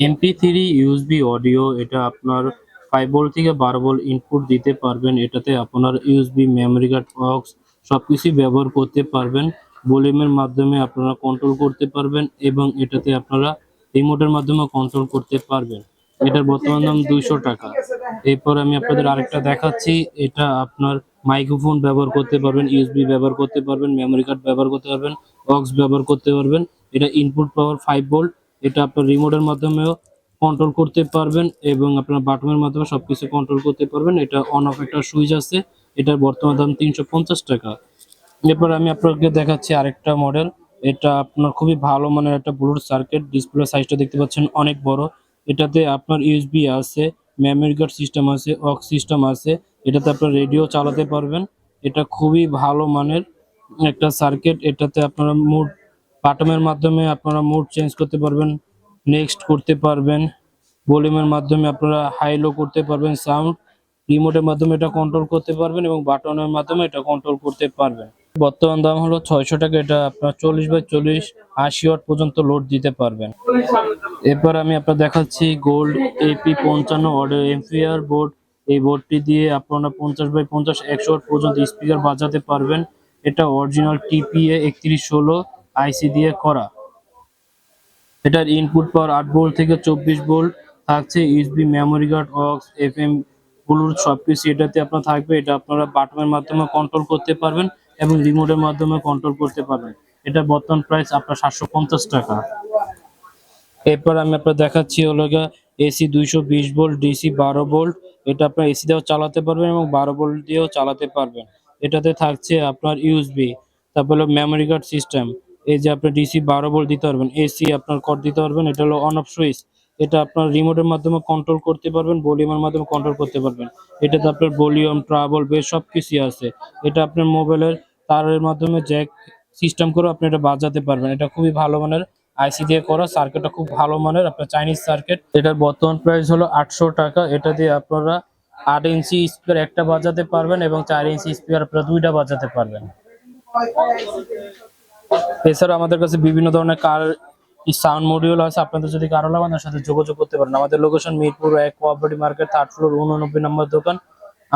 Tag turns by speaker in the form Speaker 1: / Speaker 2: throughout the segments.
Speaker 1: MP three USB audio এটা আপনার five volt থেকে বারো ভোল্ট ইনপুট দিতে পারবেন। এটাতে আপনার ইউএসবি মেমরি কার্ড অক্স সবকিছুই ব্যবহার করতে পারবেন। ভলিউমের মাধ্যমে আপনারা কন্ট্রোল করতে পারবেন এবং এটাতে আপনারা রিমোটের মাধ্যমে কন্ট্রোল করতে পারবেন। এটার বর্তমান দাম দুইশো টাকা। এরপর আমি আপনাদের আরেকটা দেখাচ্ছি। এটা আপনার মাইক্রোফোন ব্যবহার করতে পারবেন ইউএসবি ব্যবহার করতে পারবেন মেমরি কার্ড ব্যবহার করতে পারবেন অক্স ব্যবহার করতে পারবেন। এটা ইনপুট পাওয়ার ফাইভ ভোল্ট এটা আপনার রিমোটের মাধ্যমেও কন্ট্রোল করতে পারবেন এবং আপনার বাটনের মাধ্যমে সবকিছু কন্ট্রোল করতে পারবেন। এটা অন অফ একটা সুইচ আছে। এটার বর্তমান দাম তিনশো পঞ্চাশ টাকা। এরপর আমি আপনাকে দেখাচ্ছি আরেকটা মডেল এটা আপনার খুবই ভালো মানের একটা ব্লুটুথ সার্কিট ডিসপ্লে সাইজটা দেখতে পাচ্ছেন অনেক বড়। এটাতে আপনার ইউএসবি আছে মেমরি কার্ড সিস্টেম আছে অক্স সিস্টেম আছে। এটাতে আপনার রেডিও চালাতে পারবেন। এটা খুবই ভালো মানের একটা সার্কিট এটাতে আপনারা মুড বাটনের মাধ্যমে আপনারা মুড চেঞ্জ করতে পারবেন নেক্সট করতে পারবেন ভলিউমের মাধ্যমে আপনারা হাই লো করতে পারবেন সাউন্ড রিমোটের মাধ্যমে এটা কন্ট্রোল করতে পারবেন এবং বাটনের মাধ্যমে এটা কন্ট্রোল করতে পারবেন। বর্তমান দাম হলো ছয়শো টাকা, এটা আপনার চল্লিশ বাই চল্লিশ, আশি ওয়াট পর্যন্ত লোড দিতে পারবেন। এরপর আমি আপনার দেখাচ্ছি গোল্ড এপি পঞ্চান্ন অডিও এমফিআর বোর্ড এই বোর্ডটি দিয়ে আপনারা পঞ্চাশ বাই পঞ্চাশ, একশো ওয়াট পর্যন্ত স্পিকার বাজাতে পারবেন। এটা অরিজিনাল টিপিএ একত্রিশ ষোলো আইসি দিয়ে করা। এটার ইনপুট পাওয়ার আট ভোল্ট থেকে চব্বিশ ভোল্ট থাকছে USB memory card aux F FM Bluetooth সবকিছু এটাতে আপনার থাকবে। এটা আপনারা বাটনের মাধ্যমে কন্ট্রোল করতে পারবেন এবং রিমোটের মাধ্যমে কন্ট্রোল করতে পারবেন। এটা বর্তমান প্রাইস আপনার সাতশো পঞ্চাশ টাকা। এরপর আমি আপনার দেখাচ্ছি হলো এসি দুইশো বিশ ভোল্ট ডিসি বারো ভোল্ট এটা আপনার এসি দিয়েও চালাতে পারবেন এবং বারো ভোল্ট দিয়েও চালাতে পারবেন। এটাতে থাকছে আপনার ইউএসবি তারপর হলো মেমোরি কার্ড সিস্টেম এই যে আপনার ডিসি বারো ভোল্ট দিতে পারবেন এসি আপনার কর দিতে পারবেন, এটা হলো অন অফ সুইচ এটা আপনার রিমোটের মাধ্যমে কন্ট্রোল করতে পারবেন ভলিউমের মাধ্যমে কন্ট্রোল করতে পারবেন। এটাতে আপনার ভলিউম ট্রাবল বেশ সব কিছুই আছে। এটা আপনার মোবাইলের তারের মাধ্যমে জ্যাক সিস্টেম করে আপনি এটা বাজাতে পারবেন। এটা খুবই ভালো মানের আইসি দিয়ে করা সার্কিটটা খুব ভালো মানের, আপনার চাইনিজ সার্কিট এটার বর্তমান প্রাইস হলো আটশো টাকা। এটা দিয়ে আপনারা আট ইঞ্চি স্পিকার একটা বাজাতে পারবেন এবং চার ইঞ্চি স্পিয়ার আপনারা দুইটা বাজাতে পারবেন। এছাড়া আমাদের কাছে বিভিন্ন ধরনের কার সাউন্ড মডিউল আছে। আপনাদের যদি কারও লাগে, আমাদের সাথে যোগাযোগ করতে পারেন। আমাদের লোকেশন মিরপুর এক কোঅপারেটিভ মার্কেট থার্ড ফ্লোর উননব্বই নম্বর দোকান।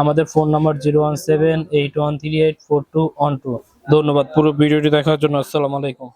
Speaker 1: আমাদের phone number zero one seven eight one three eight four two one two ধন্যবাদ পুরো ভিডিওটি দেখার জন্য। আসসালামু আলাইকুম।